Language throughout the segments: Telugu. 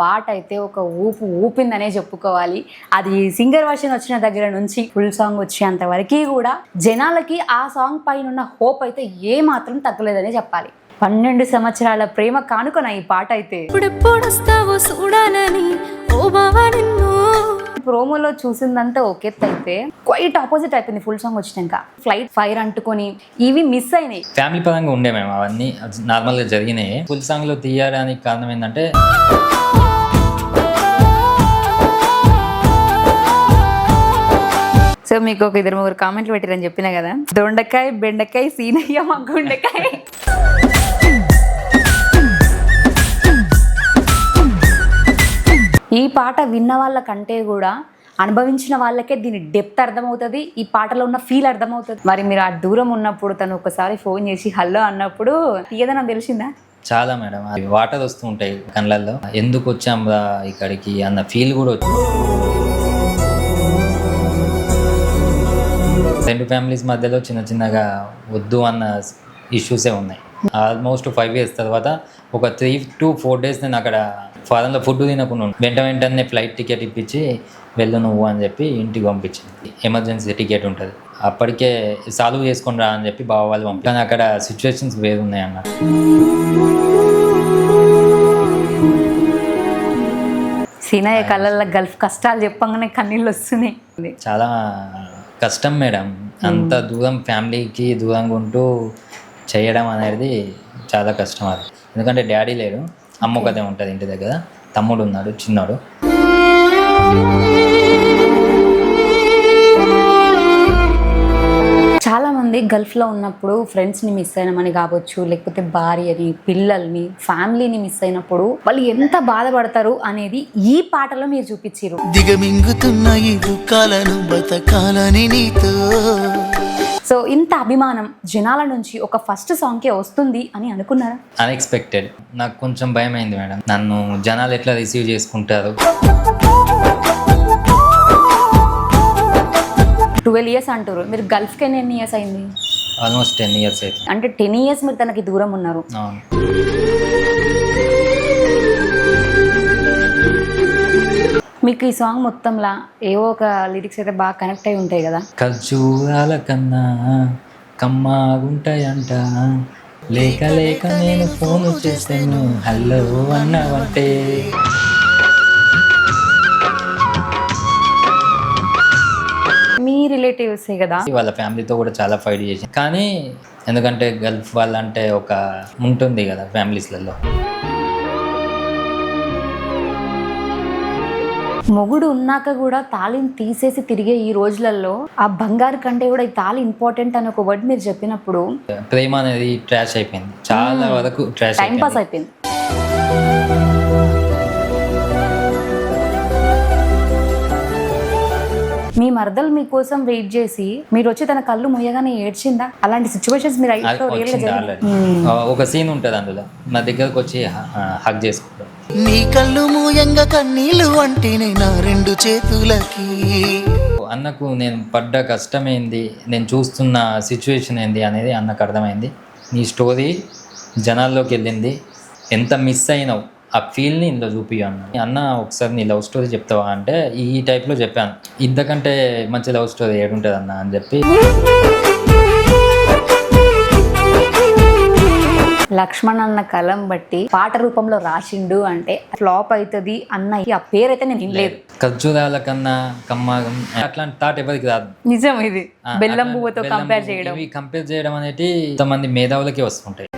పాట అయితే ఒక ఊపు ఊపిందనే చెప్పుకోవాలి. అది సింగర్ వర్షన్ వచ్చిన దగ్గర నుంచి ఫుల్ సాంగ్ వచ్చేంత వరకు కూడా జనాలకి ఆ సాంగ్ పైన ఉన్న హోప్ అయితే ఏ మాత్రం తగ్గలేదనే చెప్పాలి. పన్నెండు సంవత్సరాల ప్రేమ కానుకన ఈ పాట అయితే. ప్రోమోలో చూసిందంతా ఒకే అయితే. క్వైట్ ఆపోజిట్ అయిపోయింది ఫుల్ సాంగ్ వచ్చినాక. ఫ్లైట్ ఫైర్ అంటుకొని ఇవి మిస్ అయినాయి. ఫ్యామిలీ పరంగా ఉండే మేము అవన్నీ నార్మల్గా జరిగినాయి. ఫుల్ సాంగ్లో తీయడానికి కారణం ఏంటంటే సో మీకు ఒక ఇద్దరు ముగ్గురు కామెంట్లు పెట్టారని చెప్పినా కదా? దొండకాయ బెండకాయ సీనయ్య మా గుండెకాయ. ఈ పాట విన్న వాళ్ళకంటే కూడా అనుభవించిన వాళ్ళకే దీని డెప్త్ అర్థమవుతుంది ఈ పాటలో ఉన్న ఫీల్ అర్థమవుతుంది. మరి మీరు ఆ దూరం ఉన్నప్పుడు తను ఒకసారి ఫోన్ చేసి హలో అన్నప్పుడు ఏదైనా తెలిసిందా? చాలా మేడం. అవి వాటర్ వస్తూ ఉంటాయి కళ్ళల్లో. ఎందుకు వచ్చాం రా ఇక్కడికి అన్న ఫీల్ కూడా వచ్చింది రెండు ఫ్యామిలీస్ మధ్యలో చిన్న చిన్నగా వద్దు అన్న ఇష్యూసే ఉన్నాయి. ఆల్మోస్ట్ ఫైవ్ ఇయర్స్ తర్వాత ఒక త్రీ టు ఫోర్ డేస్ నేను అక్కడ ఫారెన్లో ఫుడ్ తినకుండా. వెంట వెంటనే ఫ్లైట్ టికెట్ ఇప్పించి వెళ్ళు నువ్వు అని చెప్పి ఇంటికి పంపించింది. ఎమర్జెన్సీ టికెట్ ఉంటుంది. అప్పటికే సాల్వ్ చేసుకొని రా అని చెప్పి బావ వాళ్ళు పంపి కానీ అక్కడ సిచ్యువేషన్స్ వేరు ఉన్నాయి అన్న. సీనయ్య కళ్ళల్లో గల్ఫ్ కష్టాలు చెప్పంగానే కన్నీళ్ళు వస్తున్నాయి. చాలా కష్టం మేడం. అంత దూరం ఫ్యామిలీకి దూరంగా ఉంటూ చేయడం అనేది చాలా కష్టం అది. ఎందుకంటే డాడీ లేడు. అమ్మ ఒకదే ఉంటుంది ఇంటి దగ్గర. తమ్ముడు ఉన్నాడు చిన్నాడు. చాలా మంది గల్ఫ్లో ఉన్నప్పుడు ఫ్రెండ్స్ని మిస్ అయినామని కావచ్చు లేకపోతే భార్యని పిల్లల్ని ఫ్యామిలీని మిస్ అయినప్పుడు వాళ్ళు ఎంత బాధపడతారు అనేది ఈ పాటలో మీరు చూపించారు దిగమింగుతున్న ఈ దుఃఖాలను బతకాలని నీతో. సో ఇంత అభిమానం జనాల నుంచి ఒక ఫస్ట్ సాంగ్ కే వస్తుంది అని అనుకున్నారా? అన్ఎక్స్పెక్టెడ్ నాకు కొంచెం భయం అయింది మేడం. నన్ను జనాలు ఎట్లా రిసీవ్ చేసుకుంటారు? ట్వెల్వ్ ఇయర్స్ అంటారు మీరు గల్ఫ్కి ఎన్ని ఇయర్స్ అయింది? ఆల్మోస్ట్ టెన్ ఇయర్స్ అయితే అంటే టెన్ ఇయర్స్ మీరు తనకి దూరం ఉన్నారు. అవును. మీకు ఈ సాంగ్ మొత్తంలా ఏవో ఒక లిరిక్స్ అయితే బాగా కనెక్ట్ అయి ఉంటాయి కదా? ఖర్జూరాల కన్నా కమ్మాగుంటాయంట లేక లేక నేను ఫోన్ చేస్తాను హలో అన్నావంటే. మీ రిలేటివ్సే కదా? వాళ్ళ ఫ్యామిలీతో కూడా చాలా ఫైట్ చేసి కానీ ఎందుకంటే గల్ఫ్ వాళ్ళంటే ఒక ఉంటుంది కదా ఫ్యామిలీస్లలో. మొగుడు ఉన్నాక కూడా తాళిని తీసేసి తిరిగే ఈ రోజులలో ఆ బంగారు కంటే కూడా ఈ తాళి ఇంపార్టెంట్ అని ఒక వర్డ్ మీరు చెప్పినప్పుడు ప్రేమ అనేది ట్రాష్ అయిపోయింది. చాలా వరకు ట్రాష్ టైం పాస్ అయిపోయింది. మీ మరదలు మీకోసం వెయిట్ చేసి మీరు వచ్చి తన కళ్ళు ముయ్యగానే ఏడ్చిందా? అలాంటి సిచ్యువేషన్స్ మీరు ఆల్రెడీ ఒక సీన్ ఉంటుంది అందులో. నా దగ్గరకు వచ్చి హక్ చేసుకుంటాం. నీ కళ్ళు మూయంగా కన్నీళ్ళు అంటేనే నా రెండు చేతులకి. అన్నకు నేను పడ్డ కష్టం ఏంది నేను చూస్తున్న సిచ్యువేషన్ ఏంది అనేది అన్నకు అర్థమైంది. నీ స్టోరీ జనాల్లోకి వెళ్ళింది. ఎంత మిస్ అయినావు? ఆ ఫీల్ని ఇందులో చూపి అన్న. అన్న ఒకసారి నీ లవ్ స్టోరీ చెప్తావా అంటే ఈ టైప్లో చెప్పాను. ఇంతకంటే మంచి లవ్ స్టోరీ ఏడుంటుంది అన్న అని చెప్పి. లక్ష్మణ్ అన్న కలం బట్టి పాట రూపంలో రాసిండు అంటే ఫ్లాప్ అవుతుంది అన్న ఆ పేరైతే నేను వినలేదు. ఖర్జూరాల కన్నా కమ్మాగం అట్లాంటి థాట్ ఎవరికి రాదు నిజం ఇది. బెల్లం పువ్వుతో కంపేర్ చేయడం. ఇవి కంపేర్ చేయడం అనేది కొంతమంది మేధావులకి వస్తుంటాయి.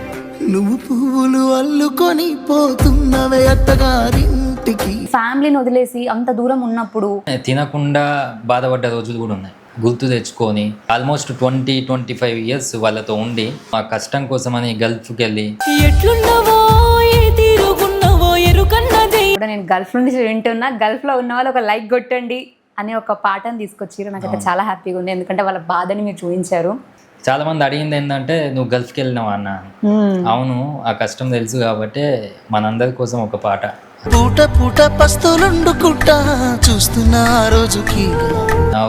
నువ్వు పువ్వులు అల్లుకొని పోతున్నవే అత్తగారింటికి. ఫ్యామిలీని వదిలేసి అంత దూరం ఉన్నప్పుడు తినకుండా బాధపడ్డ రోజులు కూడా ఉన్నాయి. గుర్తు తెచ్చుకొని almost twenty twenty five years వాళ్ళతో ఉండి మా కష్టం కోసమని గల్ఫ్కి వెళ్ళి నేను గల్ఫ్ నుంచి వింటున్నా గల్ఫ్లో ఉన్న వాళ్ళు ఒక లైక్ కొట్టండి అనే ఒక పాటను తీసుకొచ్చారు నాకైతే చాలా హ్యాపీగా ఉంది. ఎందుకంటే వాళ్ళ బాధని మీరు చూపించారు. చాలా మంది అడిగింది ఏంటంటే నువ్వు గల్ఫ్కి వెళ్ళినావా అన్న? అని. అవును ఆ కష్టం తెలుసు కాబట్టి మనందరి కోసం ఒక పాట. పూట పూట పస్తులుండుకుంట చూస్తున్న రోజుకి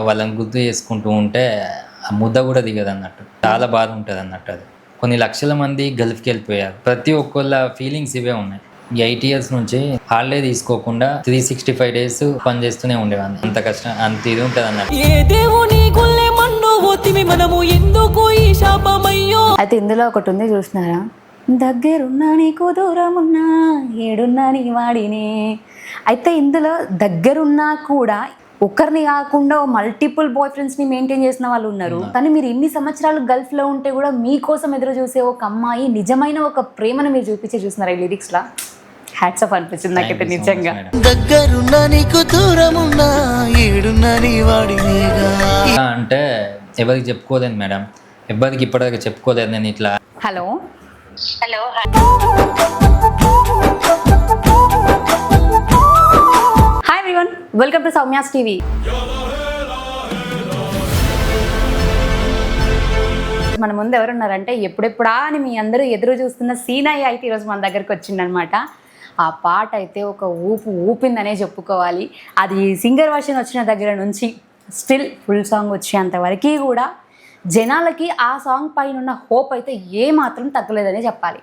వాళ్ళని గుర్తు చేసుకుంటూ ఉంటే ఆ ముద్ద కూడా దిగదు అన్నట్టు. చాలా బాధ ఉంటుంది అన్నట్టు అది. కొన్ని లక్షల మంది గల్ఫ్కి వెళ్ళిపోయారు. ప్రతి ఒక్కళ్ళ ఫీలింగ్స్ ఇవే ఉన్నాయి. ఎయిట్ ఇయర్స్ నుంచి హాలిడే తీసుకోకుండా త్రీ సిక్స్టీ ఫైవ్ డేస్ పని చేస్తూనే ఉండేవాడిని. అంత కష్టం అంత ఇది ఉంటుంది అన్నట్టు. ఏ దేవుని గుల్లె మన్ను ఓతిమి మనము ఎందుకు ఈ శాపమయ్యో? అయితే ఇందులో ఒకటి ఉంది చూసినారా? దగ్గరున్నా నీకు దూరం ఉన్నా ఏడున్నా నీ వాడిని. అయితే ఇందులో దగ్గరున్నా కూడా ఒకరిని కాకుండా మల్టిపుల్ బాయ్ ఫ్రెండ్స్ని మెయింటైన్ చేసిన వాళ్ళు ఉన్నారు. కానీ మీరు ఇన్ని సంవత్సరాలు గల్ఫ్లో ఉంటే కూడా మీకోసం ఎదురు చూసే ఒక అమ్మాయి నిజమైన ఒక ప్రేమను మీరు చూపించే చూస్తున్నారు ఈ లిరిక్స్లో హ్యాట్స్ ఆఫ్ అనిపించింది నాకైతే నిజంగా. దగ్గరున్నా నీకు దూరమున్నా ఏడున్నా నీ వాడినేగా. అంటే ఎవరికి చెప్పుకోలేదు మేడం ఎవరికి ఇప్పటిదాకా చెప్పుకోలేదు నేను ఇట్లా. Hello hello hi everyone welcome to Soumya's TV మన ముందు ఎవరున్నారంటే ఎప్పుడెప్పుడా అని మీ అందరూ ఎదురు చూస్తున్న సీనయ్య అయితే ఈరోజు మన దగ్గరికి వచ్చిందనమాట ఆ పాట అయితే ఒక ఊపు ఊపిందనే చెప్పుకోవాలి. అది సింగర్ వర్షన్ వచ్చిన దగ్గర నుంచి స్టిల్ ఫుల్ సాంగ్ వచ్చేంత వరకు కూడా జనాలకి ఆ సాంగ్ పైన ఉన్న హోప్ అయితే ఏ మాత్రం తగ్గలేదనే చెప్పాలి.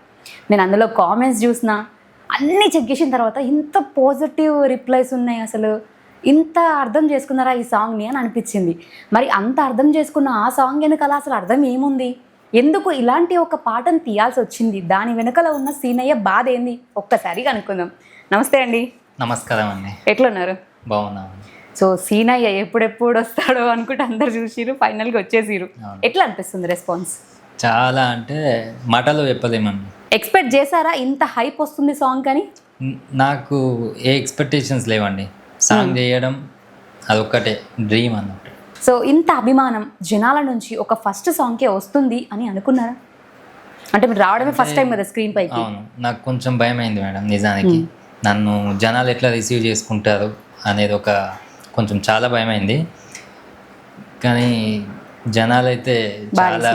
నేను అందులో కామెంట్స్ చూసిన అన్నీ చెక్ చేసిన తర్వాత ఇంత పాజిటివ్ రిప్లైస్ ఉన్నాయి అసలు. ఇంత అర్థం చేసుకున్నారా ఈ సాంగ్ని అని అనిపించింది. మరి అంత అర్థం చేసుకున్న ఆ సాంగ్ వెనకాల అసలు అర్థం ఏముంది? ఎందుకు ఇలాంటి ఒక పాటను తీయాల్సి వచ్చింది? దాని వెనకాల ఉన్న సీనయ్య బాధ ఏంది? ఒక్కసారి కనుక్కుందాం నమస్తే అండి. నమస్కారం అండి. ఎట్లున్నారు? బాగున్నాను సో సీనయ్య ఎప్పుడెప్పుడు వస్తాడో అనుకుంటే అందరు చూసిరు ఫైనల్గా వచ్చేసిరు. ఎట్లా అనిపిస్తుంది రెస్పాన్స్? చాలా అంటే మాటలో చెప్పలేమండి. ఎక్స్పెక్ట్ చేశారా ఇంత హైప్ వస్తుంది సాంగ్ అని? న- నాకు ఏ ఎక్స్పెక్టేషన్స్ లేవండి. సాంగ్ చేయడం అదొక్కటే డ్రీమ్ అన్నట్టు సో ఇంత అభిమానం జనాల నుంచి ఒక ఫస్ట్ సాంగ్కే వస్తుంది అని అనుకున్నారా? అంటే మీరు రావడమే ఫస్ట్ టైం కదా స్క్రీన్ పైకి. అవును నాకు కొంచెం భయం అయింది మేడం నిజానికి. నన్ను జనాలు ఎట్లా రిసీవ్ చేసుకుంటారు అనేది ఒక కొంచెం చాలా భయమైంది. కానీ జనాలు అయితే చాలా.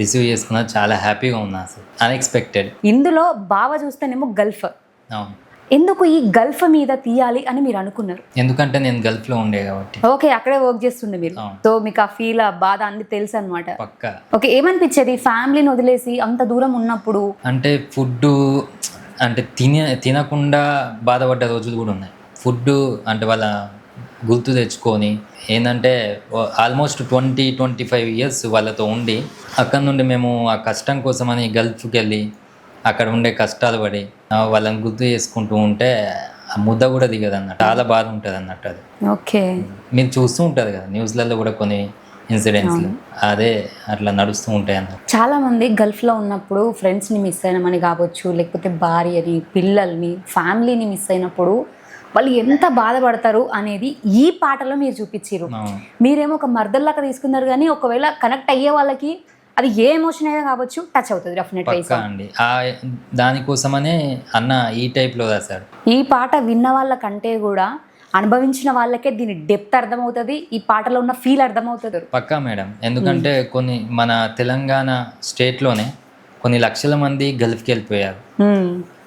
రిసీవ్ చేసుకున్నారు. చాలా హ్యాపీగా ఉన్నా అసలు. అన్ఎక్స్పెక్టెడ్ ఇందులో బావ చూస్తేనేమో గల్ఫ్. అవును. ఎందుకు ఈ గల్ఫ్ మీద తీయాలి అని మీరు అనుకున్నారు? ఎందుకంటే నేను గల్ఫ్లో ఉండే కాబట్టి. ఓకే అక్కడే వర్క్ చేస్తుండే మీరు. సో మీకు ఆ ఫీల్ ఆ బాధ అన్ని తెలుసు అనమాట పక్కా. ఓకే ఏమనిపించేది? ఫ్యామిలీని వదిలేసి అంత దూరం ఉన్నప్పుడు? అంటే ఫుడ్ అంటే తిన తినకుండా బాధపడ్డ రోజులు కూడా ఉన్నాయి. ఫుడ్ అంటే వాళ్ళ గుర్తు తెచ్చుకొని ఏంటంటే almost twenty twenty five years వాళ్ళతో ఉండి అక్కడ నుండి మేము ఆ కష్టం కోసమని గల్ఫ్కి వెళ్ళి అక్కడ ఉండే కష్టాలు పడి వాళ్ళని గుర్తు చేసుకుంటూ ఉంటే ఆ ముద్ద కూడా దిగదు అన్నట్టు చాలా బాధ ఉంటుంది అన్నట్టు అది. ఓకే. మీరు చూస్తూ ఉంటారు కదా న్యూస్లలో కూడా కొన్ని ఇన్సిడెంట్స్లు. అదే అట్లా నడుస్తూ ఉంటాయి అన్నట్టు. చాలా మంది గల్ఫ్లో ఉన్నప్పుడు ఫ్రెండ్స్ని మిస్ అయినామని కావచ్చు లేకపోతే భార్యని పిల్లల్ని ఫ్యామిలీని మిస్ అయినప్పుడు వాళ్ళు ఎంత బాధపడతారు అనేది ఈ పాటలో మీరు చూపించారు. మీరేమో ఒక మర్దల్లాగా తీసుకున్నారు కానీ ఒకవేళ కనెక్ట్ అయ్యే వాళ్ళకి అది ఏ ఎమోషన్ అయినా కావచ్చు టచ్ అవుతుంది డెఫినెట్ అండి. దానికోసమనే అన్న ఈ టైప్లో రాశాడు. ఈ పాట విన్న వాళ్ళకంటే కూడా అనుభవించిన వాళ్ళకే దీని డెప్త్ అర్థమవుతుంది ఈ పాటలో ఉన్న ఫీల్ అర్థమవుతుంది. పక్కా మేడం. ఎందుకంటే కొన్ని మన తెలంగాణ స్టేట్లోనే కొన్ని లక్షల మంది గల్ఫ్కి వెళ్ళిపోయారు.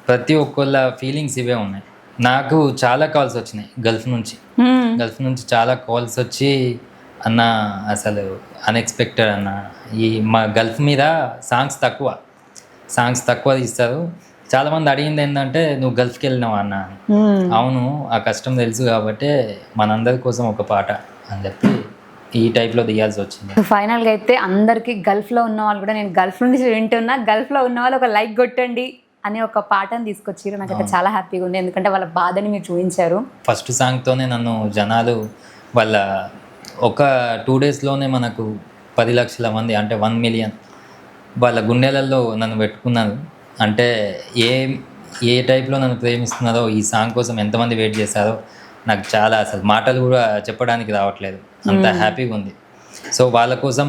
ప్రతి ఒక్కళ్ళ ఫీలింగ్స్ ఇవే ఉన్నాయి. నాకు చాలా కాల్స్ వచ్చినాయి గల్ఫ్ నుంచి. హ్మ్. గల్ఫ్ నుంచి చాలా కాల్స్ వచ్చి అన్న అసలు అన్ఎక్స్పెక్టెడ్ అన్న. ఈ మా గల్ఫ్ మీద సాంగ్స్ తక్కువ. సాంగ్స్ తక్కువ తీస్తారు. చాలామంది అడిగింది ఏంటంటే నువ్వు గల్ఫ్కి వెళ్ళినావా అన్న? అని. హ్మ్. అవును ఆ కష్టం తెలుసు కాబట్టి మనందరి కోసం ఒక పాట అని చెప్పి ఈ టైప్లో తీయాల్సి వచ్చింది. ఫైనల్గా అయితే అందరికీ గల్ఫ్లో ఉన్న వాళ్ళు కూడా నేను గల్ఫ్ నుంచి వింటున్నా గల్ఫ్లో ఉన్న వాళ్ళు ఒక లైక్ కొట్టండి. అనే ఒక పాటను తీసుకొచ్చారు నాకైతే చాలా హ్యాపీగా ఉంది. ఎందుకంటే వాళ్ళ బాధని మీరు చూపించారు. ఫస్ట్ సాంగ్తోనే నన్ను జనాలు వాళ్ళ ఒక టూ డేస్లోనే మనకు పది లక్షల మంది అంటే వన్ మిలియన్ వాళ్ళ గుండెలలో నన్ను పెట్టుకున్నారు. అంటే ఏ ఏ టైప్లో నన్ను ప్రేమిస్తున్నారో ఈ సాంగ్ కోసం ఎంతమంది వెయిట్ చేశారో నాకు చాలా అసలు మాటలు కూడా చెప్పడానికి రావట్లేదు. అంత హ్యాపీగా ఉంది. సో వాళ్ళ కోసం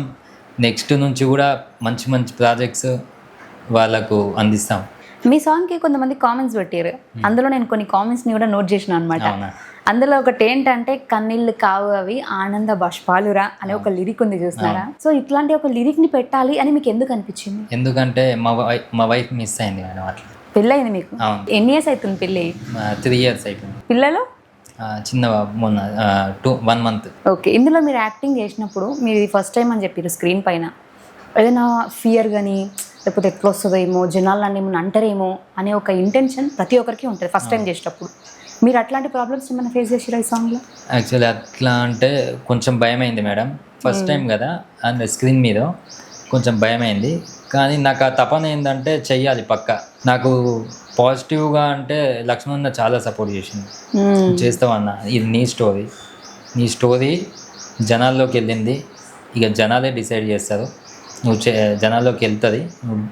నెక్స్ట్ నుంచి కూడా మంచి మంచి ప్రాజెక్ట్స్ వాళ్ళకు అందిస్తాం. మీ సాంగ్కి కొంతమంది కామెంట్స్ పెట్టారు అందులో నేను కొన్ని కామెంట్స్ని కూడా నోట్ చేసిన అనమాట అందులో ఒకటి ఏంటంటే కన్నీళ్ళు కావు అవి ఆనంద బాష్పాలురా అనే ఒక లిరిక్ ఉంది చూస్తున్నారా? సో ఇట్లాంటి ఒక లిరిక్ని పెట్టాలి అని మీకు ఎందుకు అనిపించింది? ఎందుకంటే మా వైఫ్ మా వైఫ్ మిస్ అయింది మేడం అట్లా. పెళ్ళయింది మీకు? అవును. ఎన్ని ఇయర్స్ అవుతుంది పెళ్ళి? త్రీ ఇయర్స్ అయిపోయింది పిల్లలు? ఆ, చిన్న బాబు మొన్న టూ వన్ మంత్. ఓకే. ఇందులో మీరు యాక్టింగ్ చేసినప్పుడు మీరు ఫస్ట్ టైం అని చెప్పారు స్క్రీన్ పైన. ఏదైనా ఫియర్ కానీ లేకపోతే ఎట్లా వస్తుందేమో జనాలు నన్ను ఏమన్నా అంటారేమో అనే ఒక ఇంటెన్షన్ ప్రతి ఒక్కరికి ఉంటుంది ఫస్ట్ టైం చేసేటప్పుడు. మీరు అట్లాంటి ప్రాబ్లమ్స్ ఏమైనా ఫేస్ చేసిరా ఈ సాంగ్లో యాక్చువల్లీ అట్లా అంటే కొంచెం భయమైంది మేడం. ఫస్ట్ టైం కదా అండ్ స్క్రీన్ మీద కొంచెం భయమైంది. కానీ నాకు ఆ తపన ఏంటంటే చెయ్యాలి పక్క. నాకు పాజిటివ్గా అంటే లక్ష్మణ చాలా సపోర్ట్ చేసింది చేస్తావు అన్న ఇది నీ స్టోరీ నీ స్టోరీ జనాల్లోకి వెళ్ళింది. ఇక జనాలే డిసైడ్ చేస్తారు. నువ్వు చే జనాల్లోకి వెళ్తుంది. నువ్వు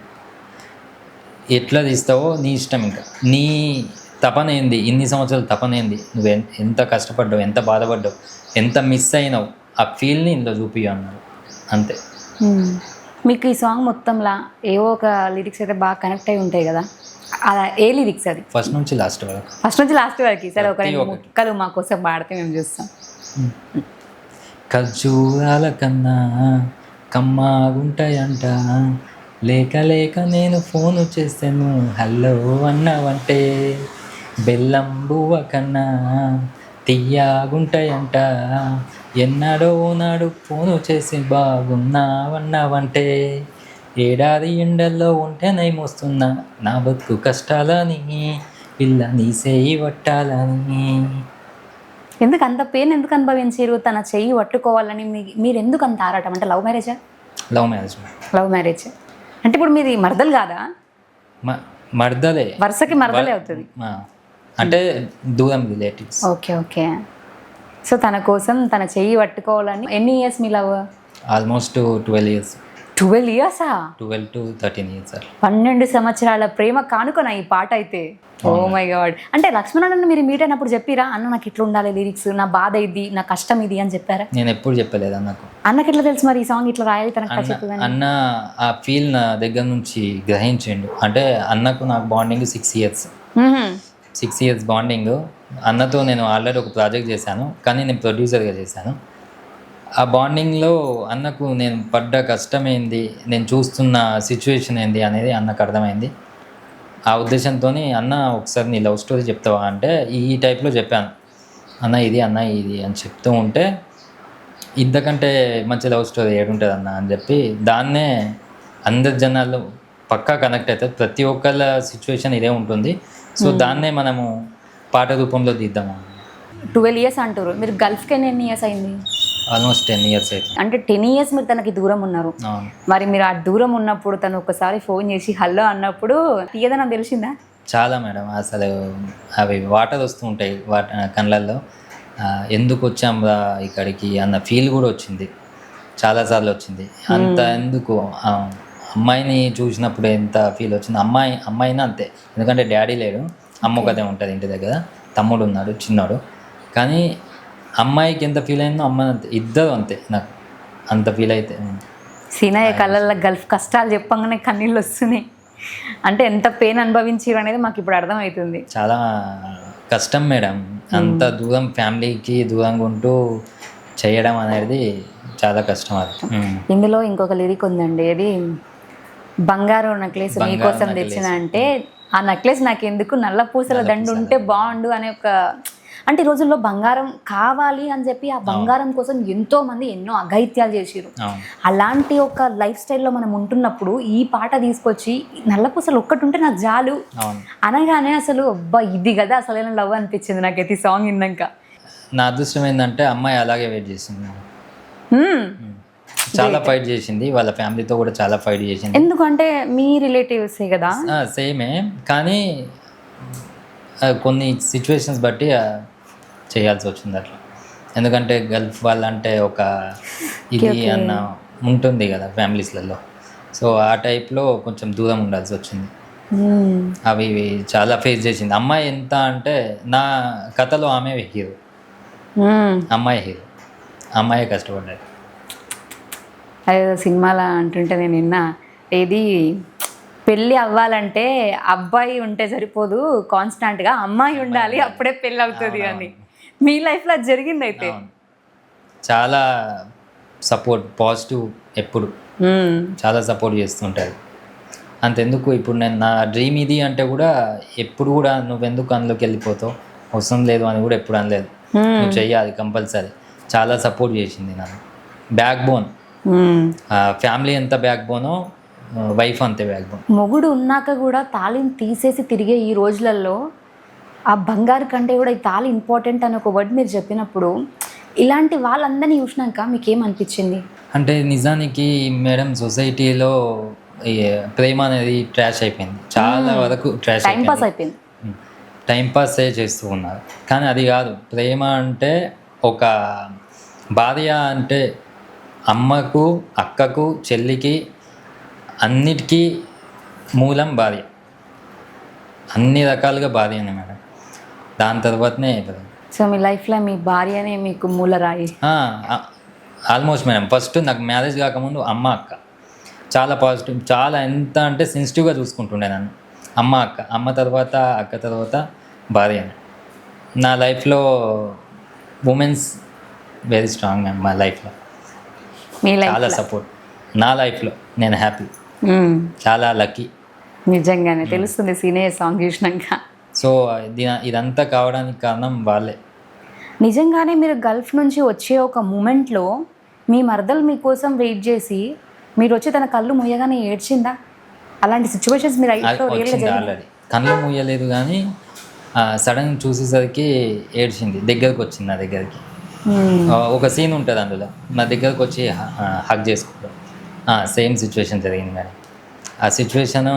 ఎట్లా తీస్తావో నీ ఇష్టం ఇంకా. నీ తపన ఏంది ఇన్ని సంవత్సరాలు తపన ఏంది నువ్వు ఎంత కష్టపడ్డావు? ఎంత బాధపడ్డావు? ఎంత మిస్ అయినావు? ఆ ఫీల్ని ఇందులో చూపి అన్నారు. అంతే. మీకు ఈ సాంగ్ మొత్తంలా ఏవో ఒక లిరిక్స్ అయితే బాగా కనెక్ట్ అయి ఉంటాయి కదా? అలా ఏ లిరిక్స్ అది? ఫస్ట్ నుంచి లాస్ట్ వరకు. ఫస్ట్ నుంచి లాస్ట్ వరకు. సరే ఒక. ముక్కలు మా కోసం పాడితే మేము చూస్తాం. ఖర్జూరాల కన్నా కమ్మాగుంటాయంట లేక లేక నేను ఫోను చేస్తాను హలో అన్నావంటే. బెల్లం బువ్వ కన్నా తీయాగుంటాయంట ఎన్నడో నాడు ఫోను చేసి బాగున్నావన్నావంటే ఏడాది ఎండల్లో ఉంటేనై మోస్తున్నా. నా బతుకు కష్టాలని పిల్ల నీ సేయి పట్టాలని ఎందుకు అంత పెయిన్ ఎందుకు అనుభవించారు తన చెయ్యి పట్టుకోవాలని మీరు ఎందుకు అంత ఆరాటం? అంటే లవ్ మ్యారేజా? Love marriage love marriage. అంటే ఇప్పుడు మీది మరదలు కాదా? మర్దలే. వరుసకి మరదలే అవుతుంది. అంటే దూరం రిలేటివ్స్. Okay okay. సో తన కోసం తన చెయ్యి పట్టుకోవాలని ఎన్ని years me love? Almost twelve years twelve ఇయర్సా twelve to thirteen years పన్నెండు సంవత్సరాల ప్రేమ కానుకొన ఈ పాట అయితే. Oh my God. అంటే లక్ష్మణ్ మీరు మీట్ అయినప్పుడు చెప్పిరా అన్న నాకు ఇట్లా ఉండాలి లిరిక్స్ నా బాధ ఇది నా కష్టం ఇది అని చెప్పారా? నేను ఎప్పుడు చెప్పలేదు అన్నకు. అన్నకి ఎట్లా తెలుసు మరి ఈ సాంగ్ ఇట్లా రాయాలి తనకు ఖచ్చితంగా అన్న ఆ ఫీల్ నా దగ్గర నుంచి గ్రహించిండు. అంటే అన్నకు నాకు bonding six years six years bonding అన్నతో నేను ఆల్రెడీ ఒక ప్రాజెక్ట్ చేశాను. కానీ నేను ప్రొడ్యూసర్గా చేశాను. ఆ బాండింగ్లో అన్నకు నేను పడ్డ కష్టం ఏంది నేను చూస్తున్న సిచ్యువేషన్ ఏంది అనేది అన్నకు అర్థమైంది. ఆ ఉద్దేశంతో అన్న ఒకసారి నీ లవ్ స్టోరీ చెప్తావా అంటే ఈ టైప్లో చెప్పాను. అన్న ఇది అన్న ఇది అని చెప్తూ ఉంటే ఇంతకంటే మంచి లవ్ స్టోరీ ఏడుంటుంది అన్న అని చెప్పి దాన్నే అందరి జనాలు పక్కా కనెక్ట్ అవుతుంది. ప్రతి ఒక్కళ్ళ సిచ్యువేషన్ ఇదే ఉంటుంది. సో దాన్నే మనము పాట రూపంలో తీద్దాము? ట్వెల్వ్ ఇయర్స్ అంటారు మీరు గల్ఫ్కి ఎన్ని ఇయర్స్ అయింది? ఆల్మోస్ట్ టెన్ ఇయర్స్ అయితే. అంటే టెన్ ఇయర్స్ మీరు తనకి దూరం ఉన్నారు. మరి మీరు ఆ దూరం ఉన్నప్పుడు తను ఒకసారి ఫోన్ చేసి హలో అన్నప్పుడు తీయదని నాకు తెలిసిందా? చాలా మేడం అసలు అవి వాటర్ వస్తూ ఉంటాయి వాట కళ్ళల్లో. ఎందుకు వచ్చాం రా ఇక్కడికి అన్న ఫీల్ కూడా వచ్చింది. చాలాసార్లు వచ్చింది. అంత ఎందుకు? అమ్మాయిని చూసినప్పుడు ఎంత ఫీల్ వచ్చింది? అమ్మాయి అమ్మాయినా అంతే. ఎందుకంటే డాడీ లేడు. అమ్మ ఒకదే ఉంటుంది ఇంటి దగ్గర. తమ్ముడు ఉన్నాడు చిన్నోడు. కానీ అమ్మాయికి ఎంత ఫీల్ అయిందో అమ్మ ఇద్దరు అంతే. నాకు అంత ఫీల్ అయితే సీనయ్య కళ్ళల్లో గల్ఫ్ కష్టాలు చెప్పంగానే కన్నీళ్ళు వస్తున్నాయి. అంటే ఎంత పెయిన్ అనుభవించారు అనేది మాకు ఇప్పుడు అర్థమవుతుంది. చాలా కష్టం మేడం. అంత దూరం ఫ్యామిలీకి దూరంగా ఉంటూ చేయడం అనేది చాలా కష్టం అది. ఇందులో ఇంకొక లిరిక్ ఉందండి. అది బంగారు నెక్లెస్ మీకోసం. తెచ్చిన అంటే ఆ నెక్లెస్ నాకు ఎందుకు నల్ల పూసల దండు ఉంటే బాగుండు అనే ఒక అంటే ఈ రోజుల్లో బంగారం కావాలి అని చెప్పి ఆ బంగారం కోసం ఎంతో మంది ఎన్నో అఘాయిత్యాలు చేసిరు అలాంటి ఒక లైఫ్ స్టైల్లో మనం ఉంటున్నప్పుడు ఈ పాట తీసుకొచ్చి నల్ల పూసలు ఒక్కటి ఉంటే నాకు అవును. అనగానే అసలు అబ్బా ఇది కదా అసలైన లవ్ అనిపించింది నాకైతే ఈ సాంగ్ విన్నాక. నా అదృష్టం ఏంటంటే అమ్మాయి అలాగే వెయిట్ చేసింది. చాలా ఫైట్ చేసింది. వాళ్ళ ఫ్యామిలీతో కూడా చాలా ఫైట్ చేసింది. ఎందుకంటే మీ రిలేటివ్సే కదా? సేమే కానీ కొన్ని సిచ్యువేషన్స్ బట్టి చేయాల్సి వచ్చింది అట్లా. ఎందుకంటే గల్ఫ్ వాళ్ళంటే ఒక ఇది అన్న ఉంటుంది కదా ఫ్యామిలీస్లలో. సో ఆ టైప్లో కొంచెం దూరం ఉండాల్సి వచ్చింది. అవి ఇవి చాలా ఫేస్ చేసింది. అమ్మాయి ఎంత అంటే నా కథలో ఆమె హీరో. అమ్మాయి హీరో. అమ్మాయి కష్టపడ్డది అదేదో సినిమాలో అంటుంటే నేను విన్నా ఏది పెళ్ళి అవ్వాలంటే అబ్బాయి ఉంటే సరిపోదు కాన్స్టాంట్గా అమ్మాయి ఉండాలి అప్పుడే పెళ్ళి అవుతుంది అని. మీ లైఫ్లో అది జరిగింది అయితే. చాలా సపోర్ట్ పాజిటివ్ ఎప్పుడు. చాలా సపోర్ట్ చేస్తుంటారు. అంతెందుకు? ఇప్పుడు నేను నా డ్రీమ్ ఇది అంటే కూడా ఎప్పుడు కూడా నువ్వెందుకు అందులోకి వెళ్ళిపోతావు? అవసరం లేదు అని కూడా ఎప్పుడు అనలేదు. నువ్వు చెయ్యాలి కంపల్సరీ. చాలా సపోర్ట్ చేసింది నన్ను. Back bone. ఫ్యామిలీ ఎంత బ్యాక్ బోనో వైఫ్ అంతే బ్యాక్ బోన్ మొగుడు ఉన్నాక కూడా తాళిని తీసేసి తిరిగే ఈ రోజులలో ఆ బంగారు కంటే కూడా ఈ తాళి ఇంపార్టెంట్ అని ఒక వర్డ్ మీరు చెప్పినప్పుడు ఇలాంటి వాళ్ళందరినీ చూసినాక మీకు ఏమనిపించింది అంటే నిజానికి మేడం సొసైటీలో ప్రేమ అనేది ట్రాష్ అయిపోయింది. చాలా వరకు ట్రాష్ టైం పాస్ అయిపోయింది. టైం పాసే చేస్తూ ఉన్నారు. కానీ అది కాదు. ప్రేమ అంటే ఒక భార్య అంటే అమ్మకు అక్కకు చెల్లికి అన్నిటికీ మూలం భార్య. అన్ని రకాలుగా భార్యనే మేడం. దాని తర్వాతనే ప్రేమ సో మీ లైఫ్లో మీ భార్యనే మీకు మూలరాయి ఆల్మోస్ట్ మేడం ఫస్ట్ నాకు మ్యారేజ్ కాకముందు అమ్మ అక్క. చాలా పాజిటివ్ చాలా ఎంత అంటే సెన్సిటివ్గా చూసుకుంటుండే నన్ను. అమ్మ అక్క. అమ్మ తర్వాత అక్క తర్వాత భార్య. నా లైఫ్లో ఉమెన్స్ వెరీ స్ట్రాంగ్ మ్యామ్ మా లైఫ్లో. మీ చాలా సపోర్ట్ నా లైఫ్లో నేను హ్యాపీ చాలా లక్కీ నిజంగానే తెలుస్తుంది సీనియర్ సాంగ్ చూసినాక. సో ఇది ఇదంతా కావడానికి కారణం వాళ్ళే. నిజంగానే మీరు గల్ఫ్ నుంచి వచ్చే ఒక మూమెంట్లో మీ మరదలు మీకోసం వెయిట్ చేసి మీరు వచ్చి తన కళ్ళు మూయగానే ఏడ్చిందా? అలాంటి సిచ్యువేషన్స్ మీరు ఆల్రెడీ. కళ్ళు మూయలేదు కానీ సడన్ చూసేసరికి ఏడ్చింది. దగ్గరకు వచ్చింది నా దగ్గరికి. ఒక సీన్ ఉంటుంది అందులో. నా దగ్గరకు వచ్చి హక్ చేసుకోవడం సేమ్ సిచ్యువేషన్ జరిగింది మేడం ఆ సిచ్యువేషన్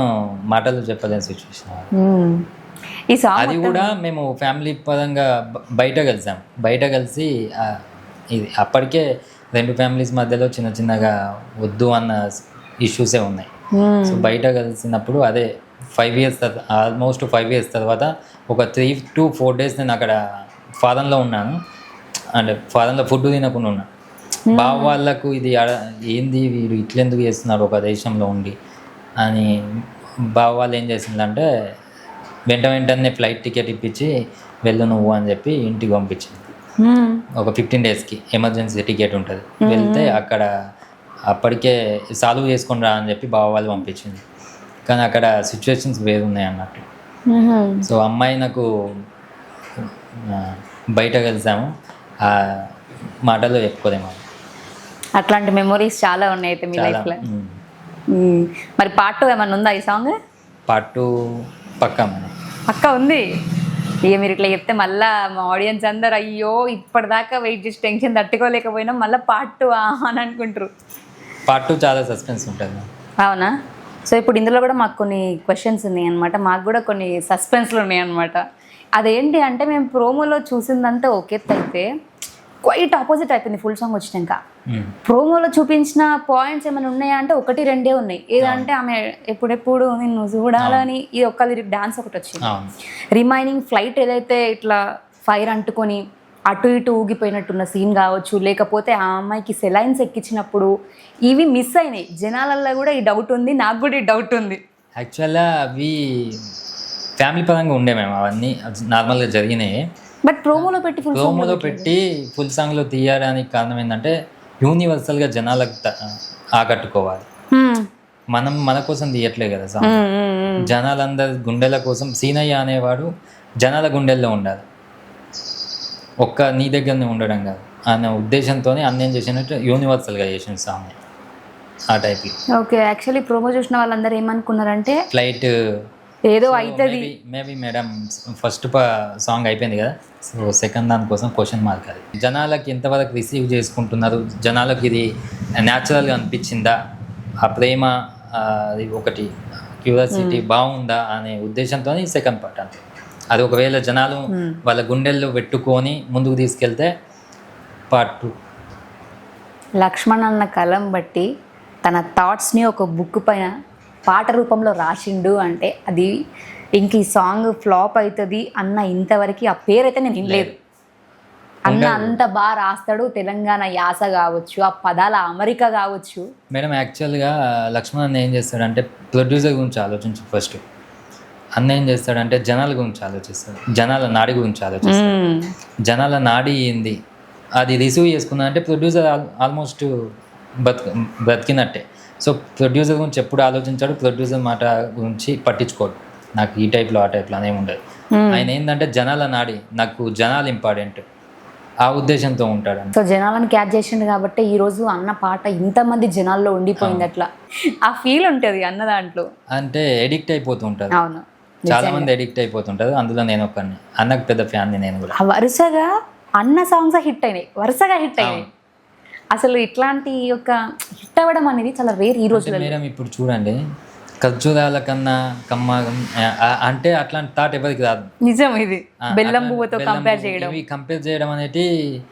మాటలు చెప్పలేని సిచ్యువేషన్. ఈ సాంగ్ అది కూడా మేము ఫ్యామిలీ పరంగా బ- బయట కలిసాం. బయట కలిసి ఇది అప్పటికే రెండు ఫ్యామిలీస్ మధ్యలో చిన్న చిన్నగా వద్దు అన్న ఇష్యూసే ఉన్నాయి. సో బయట కలిసినప్పుడు అదే five years almost five years తర్వాత ఒక త్రీ టు ఫోర్ డేస్ నేను అక్కడ ఫారెన్లో ఉన్నాను. అంటే ఫారెన్లో ఫుడ్ తినకుండా ఉన్నా. బావ వాళ్ళకు ఇది ఏంది వీడు ఇట్లెందుకు చేస్తున్నాడు ఒక దేశంలో ఉండి అని బావ వాళ్ళు ఏం చేసిందంటే వెంట వెంటనే ఫ్లైట్ టికెట్ ఇప్పించి వెళ్ళు నువ్వు అని చెప్పి ఇంటికి పంపించింది ఒక ఫిఫ్టీన్ డేస్కి ఎమర్జెన్సీ టికెట్ ఉంటుంది. వెళ్తే అక్కడ అప్పటికే సాల్వ్ చేసుకొని రా అని చెప్పి బావ వాళ్ళు పంపించింది. కానీ అక్కడ సిచ్యువేషన్స్ వేరున్నాయి అన్నట్టు. సో అమ్మాయి నాకు బయట కలిసాము ఆ మాటలో చెప్పుకోలేము. అట్లాంటి మెమొరీస్ చాలా ఉన్నాయి అయితే మీ లైఫ్లో. మరి పార్ట్ టూ ఏమన్నా ఉందా ఈ సాంగ్ పట్టు పక్కా మనం పక్క ఉంది. ఇక మీరు ఇట్లా చెప్తే మళ్ళా మా ఆడియన్స్ అందరు అయ్యో ఇప్పటిదాకా వెయిట్ చేసి టెన్షన్ తట్టుకోలేకపోయినా మళ్ళీ పార్ట్ టూ అని అనుకుంటారు. పార్ట్ టూ చాలా సస్పెన్స్ ఉంటుంది. అవునా? సో ఇప్పుడు ఇందులో కూడా మాకు కొన్ని క్వశ్చన్స్ ఉన్నాయి అనమాట మాకు కూడా కొన్ని సస్పెన్స్లు ఉన్నాయి అనమాట అదేంటి అంటే మేము ప్రోమోలో చూసిందంతా ఒకే అయితే క్వైట్ ఆపోజిట్ అయిపోయింది ఫుల్ సాంగ్ వచ్చినాక. ఉమ్. ప్రోమోలో చూపించిన పాయింట్స్ ఏమైనా ఉన్నాయా అంటే ఒకటి రెండే ఉన్నాయి. ఏదంటే ఆమె ఎప్పుడెప్పుడు నిన్ను చూడాలని ఇది ఒక్క డాన్స్ ఒకటి వచ్చింది. రిమైనింగ్ ఫ్లైట్ ఏదైతే ఇట్లా ఫైర్ అంటుకొని అటు ఇటు ఊగిపోయినట్టున్న సీన్ కావచ్చు లేకపోతే ఆ అమ్మాయికి సెలైన్స్ ఎక్కించినప్పుడు ఇవి మిస్ అయినాయి. జనాలల్లో కూడా ఈ డౌట్ ఉంది నాకు కూడా ఈ డౌట్ ఉంది. యాక్చువల్గా అవి ఫ్యామిలీ పరంగా ఉండే మేము అవన్నీ. నార్మల్గా జరిగినాయి. బట్ ప్రోమోలో పెట్టి ఫుల్ ప్రోమోలో పెట్టి ఫుల్ సాంగ్లో తీయడానికి కారణం ఏంటంటే యూనివర్సల్గా జనాలకు త- ఆకట్టుకోవాలి. మనం మన కోసం తీయట్లే కదా సాంగ్ జనాలందరి గుండెల కోసం సీనయ్య అనేవాడు జనాల గుండెల్లో ఉండాలి. ఒక్క నీ దగ్గరనే ఉండడం కాదు. అనే ఉద్దేశంతోనే అన్నేం చేసినట్టు యూనివర్సల్గా చేసిన సాంగ్ ఆ టైప్లో. ఓకే యాక్చువల్లీ ప్రోమో చూసిన వాళ్ళందరూ ఏమనుకున్నారంటే ఫ్లైట్ ఏదో అవుతుంది మేబీ మేడం ఫస్ట్ సాంగ్ అయిపోయింది కదా. సో సెకండ్ దానికోసం క్వశ్చన్ మార్క్ అది. జనాలకి ఎంతవరకు రిసీవ్ చేసుకుంటున్నారు? జనాలకు ఇది న్యాచురల్గా అనిపించిందా? ఆ ప్రేమ ఒకటి క్యూరియాసిటీ బాగుందా అనే ఉద్దేశంతో సెకండ్ పార్ట్ అంతే. అది ఒకవేళ జనాలు వాళ్ళ గుండెల్లో పెట్టుకొని ముందుకు తీసుకెళ్తే పార్ట్ టూ లక్ష్మణ్ అన్న కలం బట్టి తన థాట్స్ని ఒక బుక్ పైన పాట రూపంలో రాసిండు అంటే అది ఇంక ఈ సాంగ్ ఫ్లాప్ అవుతుంది అన్న ఇంతవరకు ఆ పేరు అయితే నేను వినలేదు. అన్న అంత బాగా రాస్తాడు తెలంగాణ యాస కావచ్చు ఆ పదాల అమరిక కావచ్చు. మేడం యాక్చువల్గా లక్ష్మణ్ అన్న ఏం చేస్తాడంటే ప్రొడ్యూసర్ గురించి ఆలోచించు ఫస్ట్ అన్న ఏం చేస్తాడంటే జనాల గురించి ఆలోచిస్తాడు జనాల నాడి గురించి ఆలోచిస్తాడు. జనాల నాడి ఏంది? అది రిసీవ్ చేసుకున్నా అంటే ప్రొడ్యూసర్ ఆల్మోస్ట్ బతు బ్రతికినట్టే సో ప్రొడ్యూసర్ గురించి ఎప్పుడు ఆలోచించాడు? ప్రొడ్యూసర్ మాట గురించి పట్టించుకోడు. నాకు ఈ టైప్లో ఆ టైప్లో అనేమి ఉండదు. ఆయన ఏంటంటే జనాల నాడి నాకు జనాలు ఇంపార్టెంట్. ఆ ఉద్దేశంతో ఉంటాడు. సో జనాలను క్యాచ్ చేసిండు కాబట్టి ఈ రోజు అన్న పాట ఇంతమంది జనాల్లో ఉండిపోయింది అట్లా. ఆ ఫీల్ ఉంటుంది అన్న దాంట్లో. అంటే ఎడిక్ట్ అయిపోతూ ఉంటారు అవును. చాలా మంది ఎడిక్ట్ అయిపోతుంటారు. అందులో నేను ఒకరిని అన్నకు పెద్ద ఫ్యాన్ని నేను కూడా. వరుసగా అన్న సాంగ్స్ హిట్ అయినాయి. వరుసగా హిట్ అయినాయి. అసలు ఇట్లాంటి ఒక హిట్ అవ్వడం అనేది చాలా రేర్ ఈ రోజులలో. మేడం ఇప్పుడు చూడండి ఖర్జూరాల కన్నా కమ్మ ఆ- అంటే అట్లాంటి థాట్ ఎవరికి రాదు. నిజం ఇది. బెల్లం పువ్వుతో కంపేర్ చేయడం. ఇవి కంపేర్ చేయడం అనేది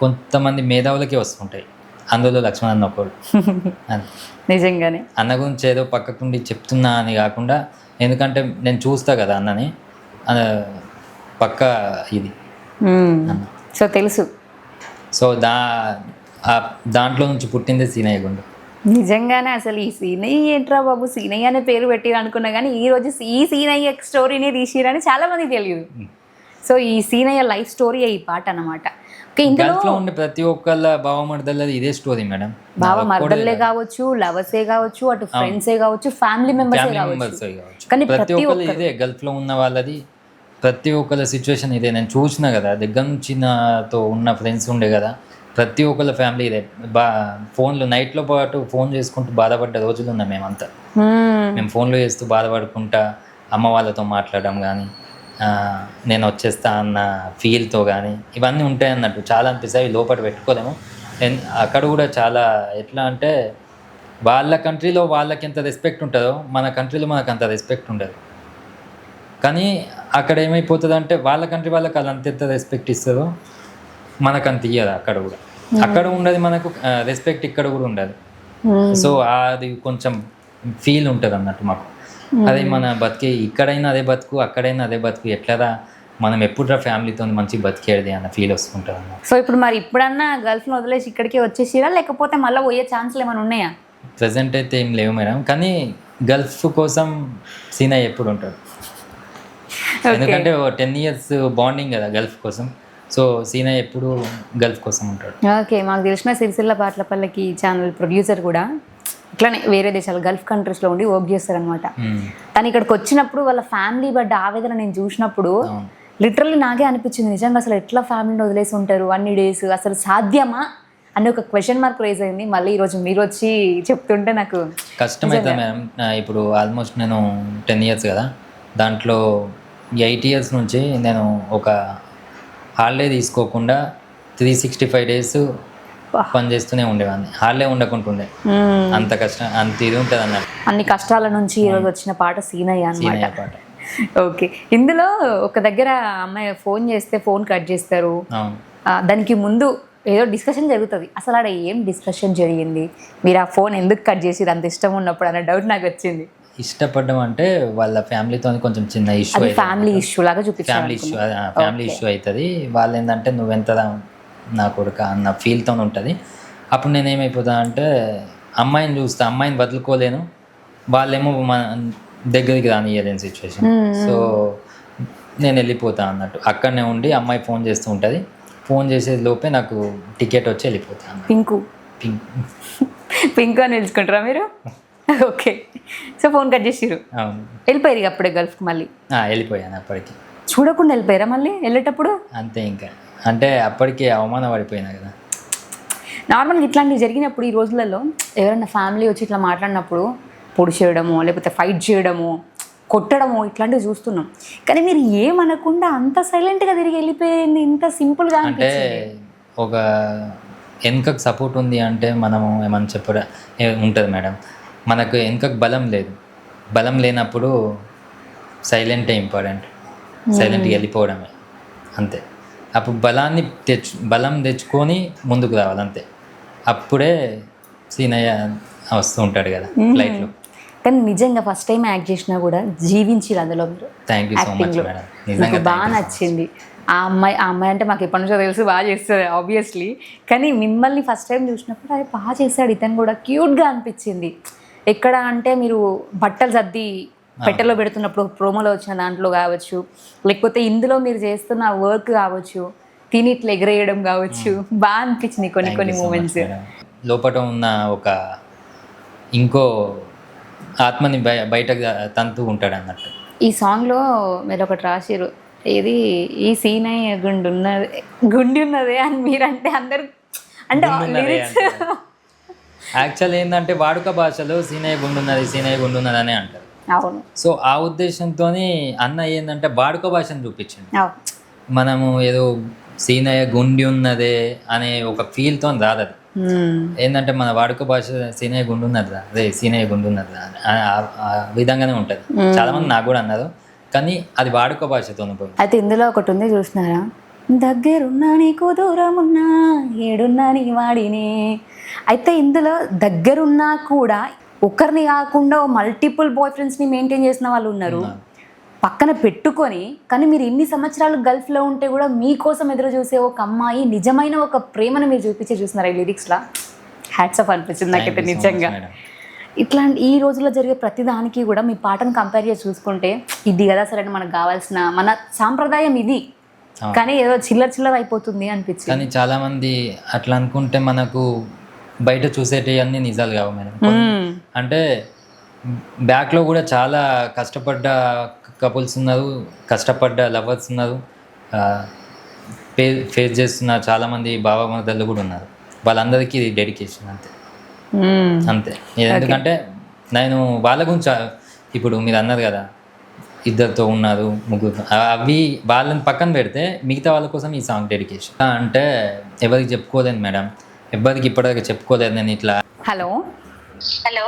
కొంతమంది మేధావులకే వస్తుంటాయి. అందులో లక్ష్మణ్ అన్న ఒకడు. నిజంగానే. అన్న గురించి ఏదో పక్కకుండి చెప్తున్నా అని కాకుండా ఎందుకంటే నేను చూస్తా కదా అన్నని. పక్క ఇది. సో తెలుసు. సో దా దాంట్లో నుంచి పుట్టిందే సీనయ్య గుండు. నిజంగానే అసలు ఈ సీనయ్య ఏంట్రా బాబు? సీనయ్య అనే పేరు పెట్టి అనుకున్నా కానీ ఈ రోజు ఈ సీనయ్య స్టోరీని తీసిరని చాలా మందికి తెలియదు. సో ఈ సీనయ్య లైఫ్ స్టోరీ ఈ పాట అన్నమాట. ఓకే ఇందులో ఉండే ప్రతి ఒక్కళ్ళ బావమర్దల్లది ఇదే స్టోరీ మేడం బావ మర్దల్లే కావచ్చు లవర్సే కావచ్చు అటు ఫ్రెండ్సే కావచ్చు ఫ్యామిలీ మెంబర్సే కావచ్చు. కానీ ప్రతి ఒక్కరు ఇదే గల్ఫ్లో ఉన్న వాళ్ళది. ప్రతి ఒక్కళ్ళ సిచ్యువేషన్ ఇదే. నేను చూసిన కదా దగ్గర నుంచి నాతో ఉన్న ఫ్రెండ్స్ ఉండే కదా ప్రతి ఒక్కళ్ళ ఫ్యామిలీ ఇదే. బా ఫోన్లు నైట్లో పాటు ఫోన్ చేసుకుంటూ బాధపడ్డ రోజులు ఉన్నాయి మేమంతా. మ్మ్. ఫోన్లో చేస్తూ బాధపడుకుంటా అమ్మ వాళ్ళతో మాట్లాడడం కానీ నేను వచ్చేస్తా అన్న ఫీల్తో కానీ ఇవన్నీ ఉంటాయి అన్నట్టు. చాలా అనిపిస్తాయి లోపల పెట్టుకోలేము. అక్కడ కూడా చాలా ఎట్లా అంటే వాళ్ళ కంట్రీలో వాళ్ళకి ఎంత రెస్పెక్ట్ ఉంటుందో మన కంట్రీలో మనకు అంత రెస్పెక్ట్ ఉండదు. కానీ అక్కడ ఏమైపోతుంది అంటే వాళ్ళ కంట్రీ వాళ్ళకి అది అంత ఎంత రెస్పెక్ట్ ఇస్తుందో మనకు అంత ఇయ్యదు అక్కడ కూడా. అక్కడ ఉండదు మనకు రెస్పెక్ట్ ఇక్కడ కూడా ఉండదు. సో అది కొంచెం ఫీల్ ఉంటుంది అన్నట్టు మాకు. అదే మన బతికి ఇక్కడైనా అదే బతుకు అక్కడైనా అదే బతుకు ఎట్లరా మనం ఎప్పుడురా ఫ్యామిలీతో మంచి బతికేది అన్న ఫీల్ వస్తుంటుంది అన్నమాట. సో ఇప్పుడు మరి ఇప్పుడన్నా గల్ఫ్ను వదిలేసి ఇక్కడికే వచ్చేసిరా? లేకపోతే మళ్ళీ పోయే ఛాన్స్లు ఏమైనా ఉన్నాయా? ప్రజెంట్ అయితే ఏం లేవు మేడం. కానీ గల్ఫ్ కోసం సీనా ఎప్పుడు ఉంటాడు? ఎందుకంటే టెన్ ఇయర్స్ బాండింగ్ కదా గల్ఫ్ కోసం. సో సీనా ఎప్పుడు గల్ఫ్ కోసం ఉంటాడు. ఓకే మాకు తెలిసిన సిరిసిల్ల పాటలపల్లికి ఛానల్ ప్రొడ్యూసర్ కూడా ఇట్లానే వేరే దేశాలు గల్ఫ్ కంట్రీస్లో ఉండి వర్క్ చేస్తారనమాట మ్మ్. తను ఇక్కడికి వచ్చినప్పుడు వాళ్ళ ఫ్యామిలీ పడ్డ ఆవేదన నేను చూసినప్పుడు. లిటరల్లీ నాకే అనిపించింది. నిజంగా అసలు ఎట్లా ఫ్యామిలీని వదిలేసి ఉంటారు? అన్ని డేస్ అసలు సాధ్యమా? అని ఒక క్వశ్చన్ మార్క్ రేజ్ అయింది. మళ్ళీ ఈరోజు మీరు వచ్చి చెప్తుంటే నాకు కష్టమవుతుంది మేడం ఆ, ఇప్పుడు ఆల్మోస్ట్ నేను టెన్ ఇయర్స్ కదా. దాంట్లో ఎయిట్ ఇయర్స్ నుంచి నేను ఒక హాలిడే తీసుకోకుండా త్రీ సిక్స్టీ ఫైవ్ డేస్ పని చేస్తూనే ఉండేవాడిని. హాలిడే ఉండకుంటుండే. అంత కష్టం అంత ఇది ఉంటుంది అన్నట్టు. అన్ని కష్టాల నుంచి ఈరోజు వచ్చిన పాట సీనయ్య సీనయ్య పాట. ఓకే. ఇందులో ఒక దగ్గర అమ్మాయి ఫోన్ చేస్తే ఫోన్ కట్ చేస్తారు. దానికి ముందు ఏదో డిస్కషన్ జరుగుతుంది. అసలు ఆడ ఏం డిస్కషన్ జరిగింది? మీరు ఆ ఫోన్ ఎందుకు కట్ చేసి అంత ఇష్టం ఉన్నప్పుడు అన్న డౌట్ నాకు వచ్చింది. ఇష్టపడడం అంటే వాళ్ళ ఫ్యామిలీతో కొంచెం చిన్న ఇష్యూ ఫ్యామిలీ ఇష్యూ లాగా చూపించారు ఫ్యామిలీ ఇష్యూ ఫ్యామిలీ ఇష్యూ అవుతుంది వాళ్ళు ఏంటంటే నువ్వెంత నా కొడుక అన్న ఫీల్తో ఉంటుంది. అప్పుడు నేను ఏమైపోతా అంటే అమ్మాయిని చూస్తా అమ్మాయిని వదులుకోలేను. వాళ్ళేమో మన దగ్గరికి రానియలేని సిచ్యువేషన్ సో నేను వెళ్ళిపోతా అన్నట్టు. అక్కడనే ఉండి అమ్మాయి ఫోన్ చేస్తూ ఉంటుంది. ఫోన్ చేసే లోపే నాకు టికెట్ వచ్చి వెళ్ళిపోతాను పింకు. పింక్. పింక్ అని నిలుచుకుంటారా మీరు? ఓకే. సో ఫోన్ కట్ చేసిరు వెళ్ళిపోయారు ఇక అప్పుడే గల్ఫ్కి మళ్ళీ. వెళ్ళిపోయాను అప్పటికి. చూడకుండా వెళ్ళిపోయారా మళ్ళీ వెళ్ళేటప్పుడు? అంతే ఇంకా. అంటే అప్పటికి అవమానం పడిపోయినా కదా. నార్మల్గా ఇట్లాంటివి జరిగినప్పుడు ఈ రోజులలో ఎవరైనా ఫ్యామిలీ వచ్చి ఇట్లా మాట్లాడినప్పుడు పొడి చేయడము లేకపోతే ఫైట్ చేయడము కొట్టడము ఇట్లాంటివి చూస్తున్నాం. కానీ మీరు ఏమనకుండా అంత సైలెంట్గా తిరిగి వెళ్ళిపోయింది ఇంత సింపుల్గా అంటే ఒక వెనుకకు సపోర్ట్ ఉంది అంటే మనము ఏమని చెప్పడ ఉంటుంది మేడం. మనకు వెనుకకు బలం లేదు. బలం లేనప్పుడు సైలెంటే ఇంపార్టెంట్ సైలెంట్గా వెళ్ళిపోవడమే. అంతే. అప్పుడు బలాన్ని తెచ్చు బలం తెచ్చుకొని ముందుకు రావాలి అంతే. అప్పుడే సీనయ్య వస్తూ ఉంటాడు కదా ఫ్లైట్లో కానీ నిజంగా ఫస్ట్ టైం యాక్ట్ చేసినా కూడా జీవించారు అందులో మీరు. Thank you so much madam బాగా నచ్చింది. ఆ అమ్మాయి ఆ అమ్మాయి అంటే మాకు ఎప్పటి నుంచో తెలుసు బాగా చేస్తుంది ఆబ్వియస్లీ కానీ మిమ్మల్ని ఫస్ట్ టైం చూసినప్పుడు అది బాగా చేశాడు ఇతను కూడా క్యూట్గా అనిపించింది. ఎక్కడ అంటే మీరు బట్టలు సర్ది పెట్టెలో పెడుతున్నప్పుడు ప్రోమోలో వచ్చిన దాంట్లో కావచ్చు లేకపోతే ఇందులో మీరు చేస్తున్న వర్క్ కావచ్చు తిని ఇట్లా ఎగరేయడం కావచ్చు బాగా అనిపించింది కొన్ని కొన్ని మూమెంట్స్. లోపల ఉన్న ఒక ఇంకో ఆత్మని బయ బయటకు తంతూ ఉంటాడు అన్నట్టు. ఈ సాంగ్లో మీరు ఒకటి రాసిరు ఇది ఈ సీన్ గుండు ఉన్నది గుండి ఉన్నది అని మీరంటే అందరు అంటే లిరిక్స్ యాక్చువల్ ఏంటంటే వాడుక భాషలో సీనయ్య గుండున్నది సీనయ్య గుండున్నది అని అంటారు. అవును. సో ఆ ఉద్దేశంతో అన్న ఏంటంటే వాడుక భాషను చూపించింది అవును. మనము ఏదో సీనయ్య గుండి ఉన్నదే అనే ఒక ఫీల్తో రాదు అది మ్మ్. ఏంటంటే మన వాడుక భాష సీనయ్య గుండు ఉన్నదా అదే సీనయ్య గుండు ఉన్నదా అని ఆ- విధంగానే ఉంటుంది. చాలా మంది నాకు కూడా అన్నారు. కానీ అది వాడుక భాషతో అయితే ఇందులో ఒకటి ఉంది చూసినారా? దగ్గరున్నా నీకు దూరం ఉన్నా ఏడున్నా నీ వాడిని. అయితే ఇందులో దగ్గరున్నా కూడా ఒకరిని కాకుండా మల్టిపుల్ బాయ్ ఫ్రెండ్స్ని మెయింటైన్ చేసిన వాళ్ళు ఉన్నారు. పక్కన పెట్టుకొని కానీ మీరు ఇన్ని సంవత్సరాలు గల్ఫ్లో ఉంటే కూడా మీకోసం ఎదురు చూసే ఒక అమ్మాయి నిజమైన ఒక ప్రేమను మీరు చూపించే చూస్తున్నారు ఈ లిరిక్స్లో హ్యాట్స్ ఆఫ్ అనిపించింది నాకైతే నిజంగా. ఇట్లాంటి ఈ రోజుల్లో జరిగే ప్రతి దానికి కూడా మీ పాటను కంపేర్ చేసి చూసుకుంటే ఇది కదా సరే మనకు కావాల్సిన మన సాంప్రదాయం ఇది. కానీ ఏదో చిల్లర చిల్లర అయిపోతుంది అనిపించింది. కానీ చాలా మంది అట్లా అనుకుంటే మనకు బయట చూసేటివి అన్ని నిజాలు కావు మేడం. అంటే బ్యాక్లో కూడా చాలా కష్టపడ్డ కపుల్స్ ఉన్నారు కష్టపడ్డ లవర్స్ ఉన్నారు ఫే ఫేస్ చేస్తున్న చాలా మంది బాబా మదర్లు కూడా ఉన్నారు. వాళ్ళందరికీ ఇది డెడికేషన్ అంతే. అంతే. ఎందుకంటే నేను వాళ్ళ గురించి ఇప్పుడు మీరు అన్నారు కదా ఇద్దరితో ఉన్నారు ముగ్గురు. అవి వాళ్ళని పక్కన పెడితే మిగతా వాళ్ళ కోసం ఈ సాంగ్ డెడికేషన్. అంటే ఎవరికి చెప్పుకోలేదు మేడం. ఎవరికి ఇప్పటిదాకా చెప్పుకోలేదు నేను ఇట్లా. హలో. హలో